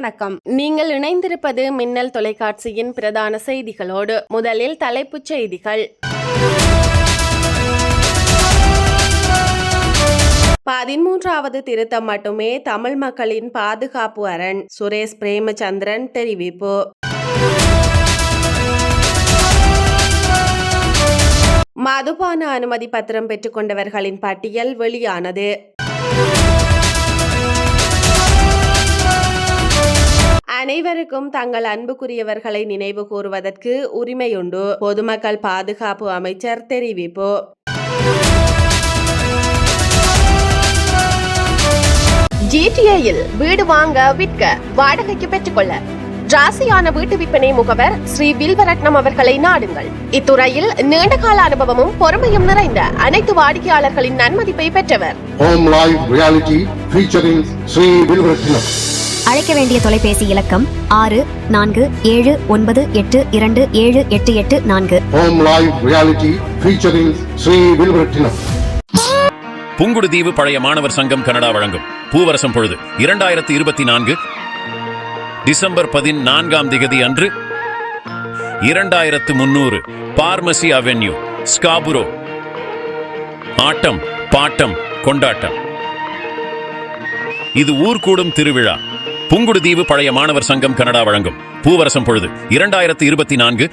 வணக்கம். நீங்கள் இணைந்திருப்பது மின்னல் தொலைக்காட்சியின் பிரதான செய்திகளோடு முதலில் தலைப்புச் செய்திகள். பதிமூன்றாவது திருத்தம் மட்டுமே தமிழ் மக்களின் பாதுகாப்பு அரண். சுரேஷ் பிரேமச்சந்திரன் தெரிவிப்பு. மதுபான அனுமதி பத்திரம் பெற்றுக்கொண்டவர்களின் பட்டியல் வெளியானது. அனைவருக்கும் தங்கள் அன்புக்குரியவர்களை நினைவு கூறுவதற்கு உரிமையுண்டு. பொதுமக்கள் பாதுகாப்பு அமைச்சர் தெரிவிப்பு ஜிடிஏயில் வீடு வாங்க விற்க வாடகைக்கு பெற்றுக்கொள்ள. ராசியான வீட்டு விற்பனை முகவர் ஸ்ரீ வில்வரட்னம் அவர்களை நாடுங்கள். இத்துறையில் நீண்டகால அனுபவமும் பொறுமையும் நிறைந்த அனைத்து வாடிக்கையாளர்களின் நன்மதிப்பை பெற்றவர். Home Live Reality featuring Sri Vilvaratnam. அழைக்க வேண்டிய தொலைபேசி இலக்கம் ஆறு நான்கு ஏழு ஒன்பது எட்டு இரண்டு ஏழு எட்டு எட்டு நான்கு. Reality featuring Sri Vilvaratnam. Pungudutivu பழைய மாணவர் சங்கம் கனடா வழங்கும். பூவரசம் பொழுது இரண்டாயிரத்தி இருபத்தி நான்கு டிசம்பர் பதினான்காம் திகதி அன்று இரண்டாயிரத்து முன்னூறு பார்மசி அவென்யூ ஸ்காபுரோ. ஆட்டம் பாட்டம் கொண்டாட்டம். இது ஊர் கூடும் திருவிழா. புங்குடுதீவு பழைய மாணவர் சங்கம் கனடா வழங்கும். பூவரசம் பொழுது இரண்டாயிரத்தி இருபத்தி நான்கு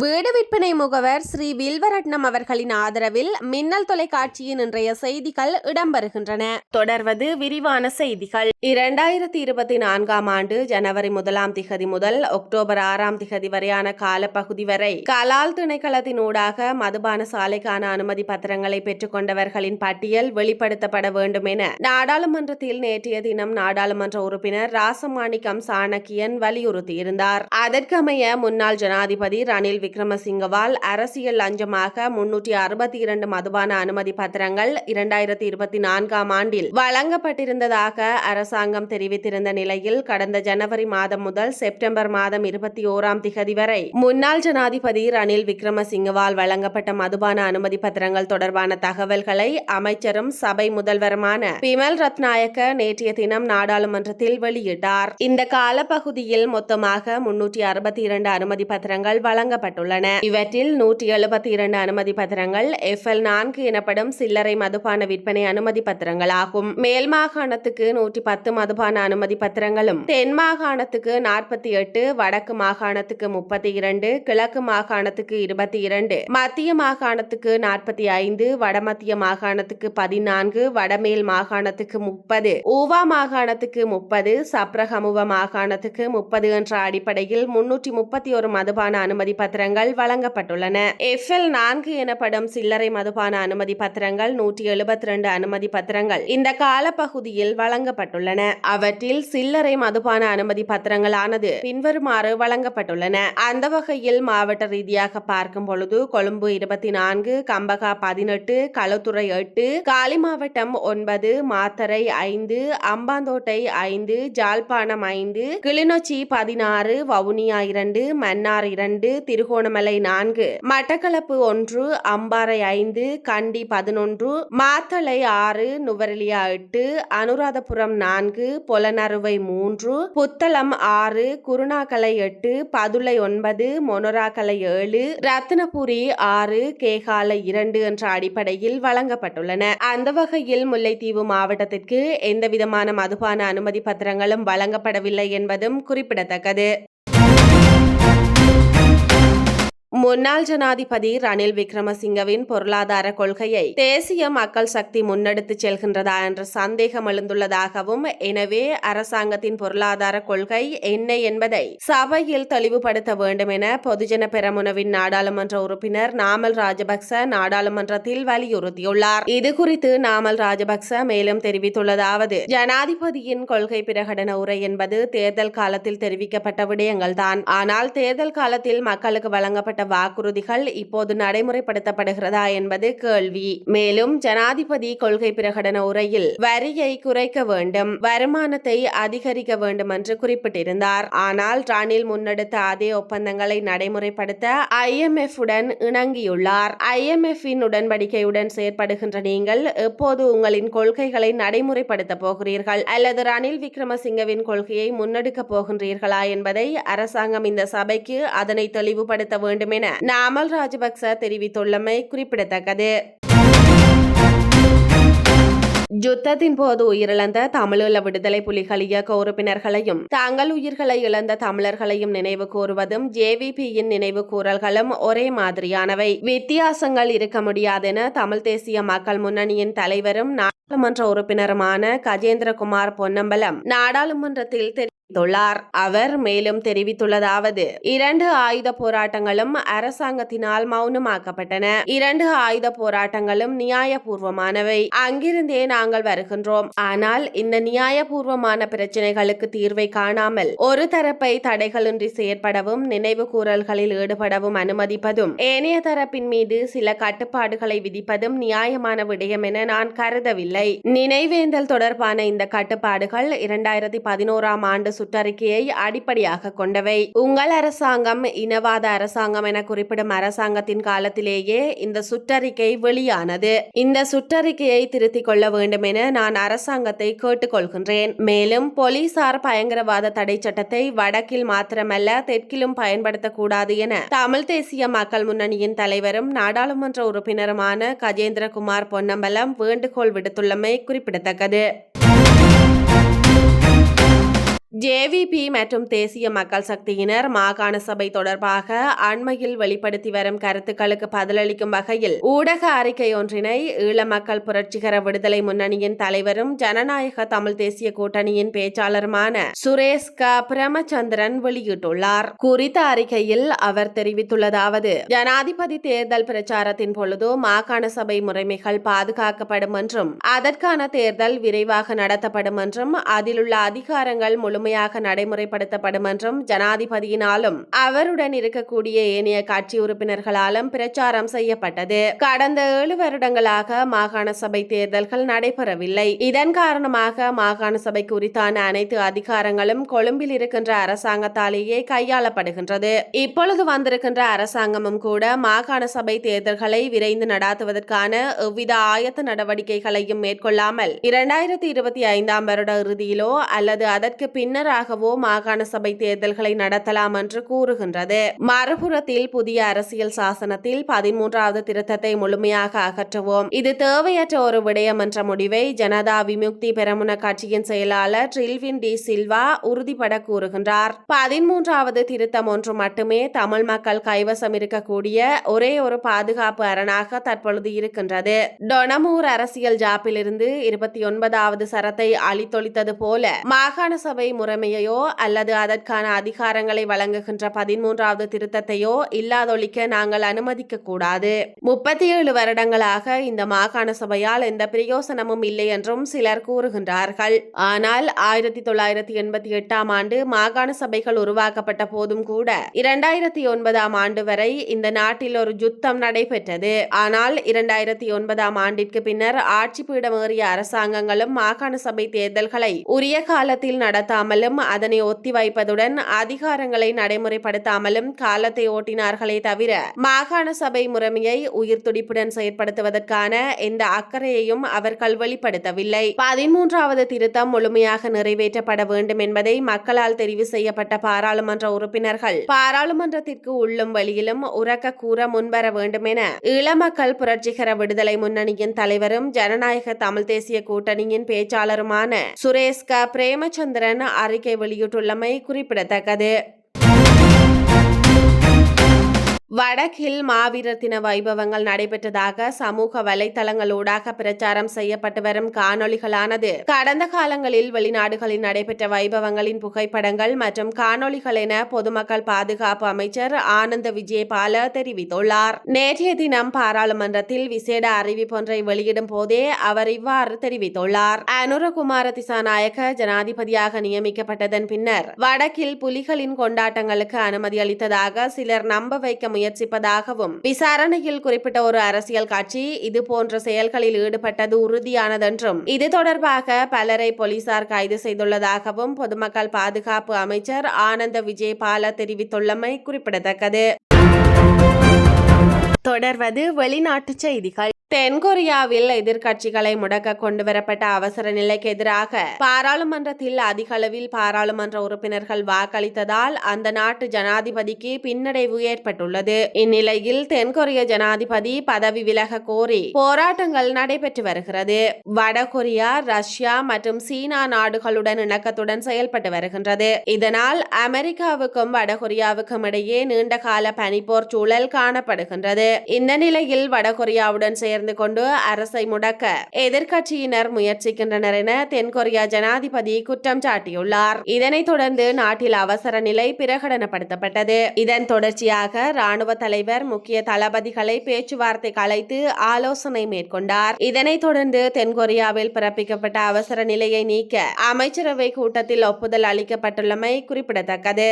வீடு விற்பனை முகவர் ஸ்ரீ வில்வரட்னம் அவர்களின் ஆதரவில் மின்னல் தொலைக்காட்சியின் இன்றைய செய்திகள் இடம்பெறுகின்றன. தொடர்வது விரிவான செய்திகள். இரண்டாயிரத்தி இருபத்தி நான்காம் ஆண்டு ஜனவரி முதலாம் திகதி முதல் அக்டோபர் ஆறாம் திகதி வரையான காலப்பகுதி வரை கலால் திணைக்களத்தின் ஊடாக மதுபான சாலைக்கான அனுமதி பத்திரங்களை பெற்றுக்கொண்டவர்களின் பட்டியல் வெளிப்படுத்தப்பட வேண்டும் என நாடாளுமன்றத்தில் நேற்றைய தினம் நாடாளுமன்ற உறுப்பினர் ராசமாணிக்கம் சாணக்கியன் வலியுறுத்தியிருந்தார். அதற்கமைய முன்னாள் ஜனாதிபதி ரணில் விக்ரமசிங்கவால் அரசியல் லஞ்சமாக முன்னூற்றி அறுபத்தி இரண்டு மதுபான அனுமதி பத்திரங்கள் இரண்டாயிரத்தி இருபத்தி நான்காம் ஆண்டில் வழங்கப்பட்டிருந்ததாக அரசாங்கம் தெரிவித்திருந்த நிலையில் கடந்த ஜனவரி மாதம் முதல் செப்டம்பர் மாதம் இருபத்தி ஓராம் திகதி வரை முன்னாள் ஜனாதிபதி ரணில் விக்ரமசிங்கவால் வழங்கப்பட்ட மதுபான அனுமதி பத்திரங்கள் தொடர்பான தகவல்களை அமைச்சரும் சபை முதல்வருமான பிமல் ரத்நாயக்க நேற்றைய தினம் நாடாளுமன்றத்தில் வெளியிட்டார். இந்த காலப்பகுதியில் மொத்தமாக முன்னூற்றி அறுபத்தி இரண்டு அனுமதி பத்திரங்கள் வழங்கப்பட்டுள்ளன இவற்றில் நூற்றி எழுபத்தி இரண்டு அனுமதி பத்திரங்கள் எஃப்எல் நான்கு எனப்படும் சில்லறை மதுபான விற்பனை அனுமதி பத்திரங்கள் ஆகும் மேல் மாகாணத்துக்கு நூற்றி பத்து மதுபான அனுமதி பத்திரங்களும் தென் மாகாணத்துக்கு நாற்பத்தி எட்டு வடக்கு மாகாணத்துக்கு முப்பத்தி இரண்டு கிழக்கு மாகாணத்துக்கு இருபத்தி இரண்டு மத்திய மாகாணத்துக்கு நாற்பத்தி ஐந்து வடமத்திய மாகாணத்துக்கு பதினான்கு வடமேல் மாகாணத்துக்கு முப்பது ஊவா மாகாணத்துக்கு முப்பது சப்ரகமுவ மாகாணத்துக்கு முப்பது என்ற அடிப்படையில் முன்னூற்றி முப்பத்தி ஒரு மதுபான அனுமதி பத்திரங்கள் வழங்கப்பட்டுள்ளன. எஃப் எல் நான்கு எனப்படும் சில்லறை மதுபான அனுமதி பத்திரங்கள் நூற்றி எழுபத்தி ரெண்டு அனுமதி பத்திரங்கள் இந்த காலப்பகுதியில் வழங்கப்பட்டுள்ளன. அவற்றில் சில்லறை மதுபான அனுமதி பத்திரங்களானது பின்வருமாறு வழங்கப்பட்டுள்ளன. அந்த வகையில் மாவட்ட ரீதியாக பார்க்கும் பொழுது கொழும்பு இருபத்தி நான்கு கம்பகா பதினெட்டு களுத்துறை எட்டு காலி மாவட்டம் ஒன்பது மாத்தரை ஐந்து அம்பாந்தோட்டை ஐந்து ஜாழ்ப்பாணம் ஐந்து கிளிநொச்சி பதினாறு வவுனியா இரண்டு மன்னார் இரண்டு திருகோணமலை நான்கு மட்டக்களப்பு ஒன்று அம்பாறை ஐந்து கண்டி பதினொன்று மாத்தளை ஆறு நுவரெலியா எட்டு அனுராதபுரம் நான்கு பொலனறுவை மூன்று புத்தளம் ஆறு குருணாக்கலை எட்டு பதுளை ஒன்பது மொனராக்கலை ஏழு ரத்னபுரி ஆறு கேகாலை இரண்டு என்ற அடிப்படையில் வழங்கப்பட்டுள்ளன. அந்த வகையில் முல்லைத்தீவு மாவட்டத்திற்கு எந்தவிதமான மதுபான அனுமதி பத்திரங்களும் வழங்கப்படவில்லை என்பதும் குறிப்பிடத்தக்கது. முன்னாள் ஜனாதிபதி ரணில் விக்ரமசிங்கவின் பொருளாதார கொள்கையை தேசிய மக்கள் சக்தி முன்னெடுத்துச் செல்கின்றதா என்ற சந்தேகம் எழுந்துள்ளதாகவும் எனவே அரசாங்கத்தின் பொருளாதார கொள்கை என்ன என்பதை சபையில் தெளிவுபடுத்த வேண்டும் என பொதுஜன பெரமுனவின் நாடாளுமன்ற உறுப்பினர் நாமல் ராஜபக்ச நாடாளுமன்றத்தில் வலியுறுத்தியுள்ளார். இது குறித்து நாமல் ராஜபக்ச மேலும் தெரிவித்துள்ளதாவது ஜனாதிபதியின் கொள்கை பிரகடன உரை என்பது தேர்தல் காலத்தில் தெரிவிக்கப்பட்ட விடயங்கள்தான். ஆனால் தேர்தல் காலத்தில் மக்களுக்கு வழங்கப்பட்ட வாக்குறுதிகள் இப்போது நடைமுறைப்படுத்தப்படுகிறதா என்பது கேள்வி. மேலும் ஜனாதிபதி கொள்கை பிரகடன உரையில் வரியை குறைக்க வேண்டும் வருமானத்தை அதிகரிக்க வேண்டும் என்று குறிப்பிட்டிருந்தார். ஆனால் ரணில் முன்னெடுத்த அதே ஒப்பந்தங்களை நடைமுறைப்படுத்த ஐஎம்எஃப் உடன் இணங்கியுள்ளார். ஐஎம்எஃப் உடன்படிக்கையுடன் செயற்படுகின்ற நீங்கள் எப்போது உங்களின் கொள்கைகளை நடைமுறைப்படுத்த போகிறீர்கள்? அல்லது ரணில் விக்ரமசிங்கவின் கொள்கையை முன்னெடுக்க போகின்றீர்களா என்பதை அரசாங்கம் இந்த சபைக்கு அதனை தெளிவுபடுத்த வேண்டும் என நாமல் ராஜபக்ச தெரிவித்துள்ளமை குறிப்பிடத்தக்கது. யுத்தத்தின் போது உயிரிழந்த தமிழீழ விடுதலை புலிகள் இயக்க உறுப்பினர்களையும் தாங்கள் உயிர்களை இழந்த தமிழர்களையும் நினைவு கூறுவதும் ஜேவிபியின் நினைவு கூறல்களும் ஒரே மாதிரியானவை. வித்தியாசங்கள் இருக்க முடியாதென தமிழ் தேசிய மக்கள் முன்னணியின் தலைவரும் நாடாளுமன்ற உறுப்பினருமான கஜேந்திரகுமார் பொன்னம்பலம் நாடாளுமன்றத்தில் தெரிவித்துள்ளார். அவர் மேலும் தெரிவித்துள்ளதாவது இரண்டு ஆயுத போராட்டங்களும் அரசாங்கத்தினால் மௌனமாக்கப்பட்டன. இரண்டு ஆயுத போராட்டங்களும் நியாயபூர்வமானவை. அங்கிருந்தே நாங்கள் வருகின்றோம். ஆனால் இந்த நியாயபூர்வமான பிரச்சனைகளுக்கு தீர்வை காணாமல் ஒரு தரப்பை தடைகளின்றி செயற்படவும் நினைவு கூறல்களில் ஈடுபடவும் அனுமதிப்பதும் ஏனைய தரப்பின் மீது சில கட்டுப்பாடுகளை விதிப்பதும் நியாயமான விடயம் என நான் கருதவில்லை. நினைவேந்தல் தொடர்பான இந்த கட்டுப்பாடுகள் இரண்டாயிரத்தி பதினோராம் ஆண்டு சுற்றறிக்கையை அடிப்படையாக கொண்டவை. உங்கள் அரசாங்கம் இனவாத அரசாங்கம் என குறிப்பிடும் அரசாங்கத்தின் காலத்திலேயே இந்த சுற்றறிக்கை வெளியானது. இந்த சுற்றறிக்கையை திருத்திக் கொள்ள வேண்டும் என நான் அரசாங்கத்தை கேட்டுக்கொள்கின்றேன். மேலும் போலீசார் பயங்கரவாத தடை சட்டத்தை வடக்கில் மாத்திரமல்ல தெற்கிலும் பயன்படுத்தக்கூடாது என தமிழ் தேசிய மக்கள் முன்னணியின் தலைவரும் நாடாளுமன்ற உறுப்பினருமான கஜேந்திரகுமார் பொன்னம்பலம் வேண்டுகோள் விடுத்துள்ளமை குறிப்பிடத்தக்கது. ஜேவிபி மற்றும் தேசிய மக்கள் சக்தியினர் மாகாண சபை தொடர்பாக அண்மையில் வெளிப்படுத்தி வரும் கருத்துக்களுக்கு பதிலளிக்கும் வகையில் ஊடக அறிக்கை ஒன்றினை ஈழ மக்கள் புரட்சிகர விடுதலை முன்னணியின் தலைவரும் ஜனநாயக தமிழ் தேசிய கூட்டணியின் பேச்சாளருமான சுரேஷ் க. பிரமச்சந்திரன் வெளியிட்டுள்ளார். குறித்த அறிக்கையில் அவர் தெரிவித்துள்ளதாவது ஜனாதிபதி தேர்தல் பிரச்சாரத்தின் பொழுது மாகாண சபை முறைமைகள் பாதுகாக்கப்படும் என்றும் அதற்கான தேர்தல் விரைவாக நடத்தப்படும் என்றும் அதிலுள்ள அதிகாரங்கள் முழுமையாக நடைமுறைப்படுத்தப்படும் என்றும் ஜனாதிபதியினாலும் அவருடன் இருக்கக்கூடிய ஏனைய கட்சி உறுப்பினர்களாலும் பிரச்சாரம் செய்யப்பட்டது. கடந்த ஏழு வருடங்களாக மாகாண சபை தேர்தல்கள் நடைபெறவில்லை. இதன் காரணமாக மாகாண சபை குறித்தான அனைத்து அதிகாரங்களும் கொழும்பில் இருக்கின்ற அரசாங்கத்தாலேயே கையாளப்படுகின்றது. இப்பொழுது வந்திருக்கின்ற அரசாங்கமும் கூட மாகாண சபை தேர்தல்களை விரைந்து நடாத்துவதற்கான எவ்வித ஆயத்த நடவடிக்கைகளையும் மேற்கொள்ளாமல் இரண்டாயிரத்தி இருபத்தி ஐந்தாம் வருட இறுதியிலோ அல்லது அதற்கு பின் பின்னராகவோ மாகாண சபை தேர்தல்களை நடத்தலாம் என்று கூறுகின்றது. மறுபுறத்தில் புதிய அரசியல் சாசனத்தில் பதிமூன்றாவது திருத்தத்தை முழுமையாக அகற்றுவோம். இது தேவையற்ற ஒரு விடயம் என்ற முடிவை ஜனதா விமுக்தி பெரமுன கட்சியின் செயலாளர் ட்ரில்வின் டி சில்வா உறுதிபட கூறுகின்றார். பதிமூன்றாவது திருத்தம் ஒன்று மட்டுமே தமிழ் மக்கள் கைவசம் இருக்கக்கூடிய ஒரே ஒரு பாதுகாப்பு அரணாக தற்பொழுது இருக்கின்றது. டொனமூர் அரசியல் ஜாப்பிலிருந்து இருபத்தி ஒன்பதாவது சரத்தை அழித்தொழித்தது போல மாகாண சபை முறைமையையோ அல்லது அதற்கான அதிகாரங்களை வழங்குகின்ற பதிமூன்றாவது திருத்தத்தையோ இல்லாதொழிக்க நாங்கள் அனுமதிக்க கூடாது முப்பத்தி ஏழு வருடங்களாக இந்த மாகாண சபையால் எந்த பிரயோசனமும் இல்லை என்றும் சிலர் கூறுகின்றார்கள். ஆனால் ஆயிரத்தி தொள்ளாயிரத்தி எண்பத்தி எட்டாம் ஆண்டு மாகாண சபைகள் உருவாக்கப்பட்ட போதும் கூட இரண்டாயிரத்தி ஒன்பதாம் ஆண்டு வரை இந்த நாட்டில் ஒரு யுத்தம் நடைபெற்றது. ஆனால் இரண்டாயிரத்தி ஒன்பதாம் ஆண்டிற்கு பின்னர் ஆட்சி பீடமேறிய அரசாங்கங்களும் மாகாண சபை தேர்தல்களை உரிய காலத்தில் நடத்தாமலும் அதனை ஒத்திவைப்பதுடன் அதிகாரங்களை நடைமுறைப்படுத்தாமலும் காலத்தை ஓட்டினார்களே தவிர மாகாண சபை முறைமையை உயிர் துடிப்புடன் செயற்படுத்துவதற்கான எந்த அக்கறையையும் அவர்கள் வெளிப்படுத்தவில்லை பதிமூன்றாவது திருத்தம் முழுமையாக நிறைவேற்றப்பட வேண்டும் என்பதை மக்களால் தெரிவு செய்யப்பட்ட பாராளுமன்ற உறுப்பினர்கள் பாராளுமன்றத்திற்கு உள்ளும் வழியிலும் உறக்க கூற முன்வர வேண்டும் என இளமக்கள் புரட்சிகர விடுதலை முன்னணியின் தலைவரும் ஜனநாயக தமிழ் தேசிய கூட்டணியின் பேச்சாளருமான சுரேஷ்க பிரேமச்சந்திரன் அறிக்கை வெளியிட்டுள்ளமை குறிப்பிடத்தக்கது. வடக்கில் மாவீரர் தின வைபவங்கள் நடைபெற்றதாக சமூக வலைதளங்களூடாக பிரச்சாரம் செய்யப்பட்டு வரும் காணொளிகளானது. கடந்த காலங்களில் வெளிநாடுகளில் நடைபெற்ற வைபவங்களின் புகைப்படங்கள் மற்றும் காணொளிகள் என பொதுமக்கள் பாதுகாப்பு அமைச்சர் ஆனந்த விஜயபால தெரிவித்துள்ளார். நேற்றைய தினம் பாராளுமன்றத்தில் விசேட அறிவிப்பொன்றை வெளியிடும் போதே அவர் இவ்வாறு தெரிவித்துள்ளார். அனுரகுமார திசாநாயக ஜனாதிபதியாக நியமிக்கப்பட்டதன் பின்னர் வடக்கில் புலிகளின் கொண்டாட்டங்களுக்கு அனுமதி அளித்ததாக சிலர் நம்ப வைக்க முயற்சிப்பதாகவும் விசாரணையில் குறிப்பிட்ட ஒரு அரசியல் கட்சி இது போன்ற செயல்களில் ஈடுபட்டது உறுதியானதென்றும் இது தொடர்பாக பலரை போலீசார் கைது செய்துள்ளதாகவும் பொதுமக்கள் பாதுகாப்பு அமைச்சர் ஆனந்த விஜயபால தெரிவித்துள்ளமை குறிப்பிடத்தக்கது. தொடர்வது வெளிநாட்டு செய்திகள். தென்கொரியாவில் எதிர்க்கட்சிகளை முடக்க கொண்டுவரப்பட்ட அவசர நிலைக்கு எதிராக பாராளுமன்றத்தில் அதிக அளவில் பாராளுமன்ற உறுப்பினர்கள் வாக்களித்ததால் அந்த நாட்டு ஜனாதிபதிக்கு பின்னடைவு ஏற்பட்டுள்ளது. இந்நிலையில் தென்கொரிய ஜனாதிபதி பதவி விலக கோரி போராட்டங்கள் நடைபெற்று வருகிறது. வடகொரியா ரஷ்யா மற்றும் சீனா நாடுகளுடன் இணக்கத்துடன் செயல்பட்டு வருகின்றது. இதனால் அமெரிக்காவுக்கும் வடகொரியாவுக்கும் இடையே நீண்டகால பனிப்போர் சூழல் காணப்படுகின்றது. இந்த நிலையில் வடகொரியாவுடன் சேர்ந்து கொண்டு அரசை முடக்க எதிர்கட்சியினர் முயற்சிக்கின்றனர் என தென்கொரியா ஜனாதிபதி குற்றம் சாட்டியுள்ளார். இதனைத் தொடர்ந்து நாட்டில் அவசர நிலை பிரகடனப்படுத்தப்பட்டது. இதன் தொடர்ச்சியாக ராணுவ தலைவர் முக்கிய தளபதிகளை பேச்சுவார்த்தை கலைத்து ஆலோசனை மேற்கொண்டார். இதனைத் தொடர்ந்து தென்கொரியாவில் பிறப்பிக்கப்பட்ட அவசர நிலையை நீக்க அமைச்சரவை கூட்டத்தில் ஒப்புதல் அளிக்கப்பட்டுள்ளமை குறிப்பிடத்தக்கது.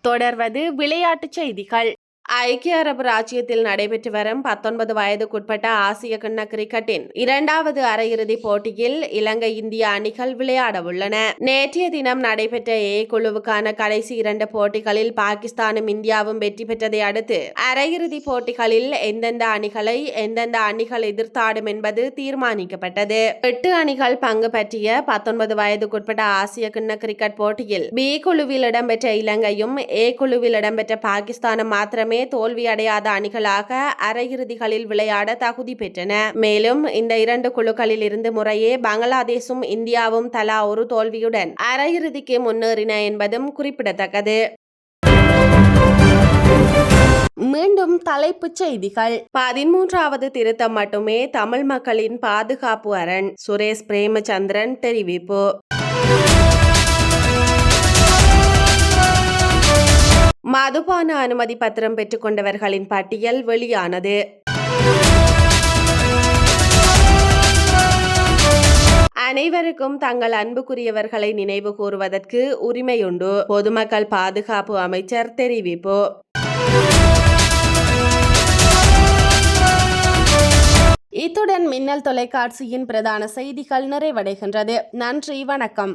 தொடர்வது விளையாட்டுச் செய்திகள். ஐக்கிய அரபு ராச்சியத்தில் நடைபெற்று வரும் பத்தொன்பது வயதுக்குட்பட்ட ஆசிய கிண்ண கிரிக்கெட்டின் இரண்டாவது அரையிறுதிப் போட்டியில் இலங்கை இந்திய அணிகள் விளையாட உள்ளன. நேற்றைய தினம் நடைபெற்ற ஏ குழுவுக்கான கடைசி இரண்டு போட்டிகளில் பாகிஸ்தானும் இந்தியாவும் வெற்றி பெற்றதை அடுத்து அரையிறுதிப் போட்டிகளில் எந்தெந்த அணிகளை எந்தெந்த அணிகள் எதிர்த்தாடும் என்பது தீர்மானிக்கப்பட்டது. எட்டு அணிகள் பங்கு பற்றிய பத்தொன்பது வயதுக்குட்பட்ட ஆசிய கிண்ண கிரிக்கெட் போட்டியில் பி குழுவில் இடம்பெற்ற இலங்கையும் ஏ குழுவில் இடம்பெற்ற பாகிஸ்தானும் மாத்திரமே தோல்வி அடையாத அணிகளாக அரையிறுதிகளில் விளையாட தகுதி பெற்றன. மேலும் இந்த இரண்டு குழுக்களில் இருந்து முறையே பங்களாதேஷும் இந்தியாவும் தலா ஒரு தோல்வியுடன் அரையிறுதிக்கு முன்னேறின என்பதும் குறிப்பிடத்தக்கது. மீண்டும் தலைப்புச் செய்திகள். பதிமூன்றாவது திருத்தம் மட்டுமே தமிழ் மக்களின் பாதுகாப்பு அரண். சுரேஷ் பிரேமச்சந்திரன் தெரிவிப்பு. மதுபான அனுமதி பத்திரம் பெற்றுக்கொண்டவர்களின் பட்டியல் வெளியானது. அனைவருக்கும் தங்கள் அன்புக்குரியவர்களை நினைவு கூறுவதற்கு உரிமையுண்டு. பொதுமக்கள் பாதுகாப்பு அமைச்சர் தெரிவிப்பு. இத்துடன் மின்னல் தொலைக்காட்சியின் பிரதான செய்திகள் நிறைவடைகின்றது. நன்றி வணக்கம்.